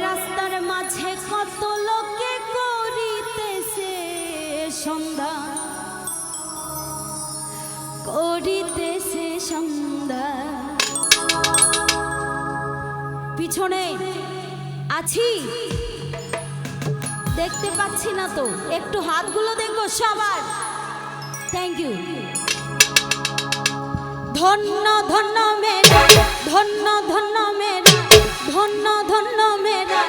রাস্তার মাঝে কত লোকে করিতেছে সন্ধ্যা। করিতেছে সন্ধ্যা। পিছনে আছি। দেখতে পাচ্ছি না তো। একটু হাতগুলো দেখব সবার। থ্যাংক ইউ ধন্য ধন্য মে ধন্য ধন্য মেরা। ধন্য ধন্য মেরা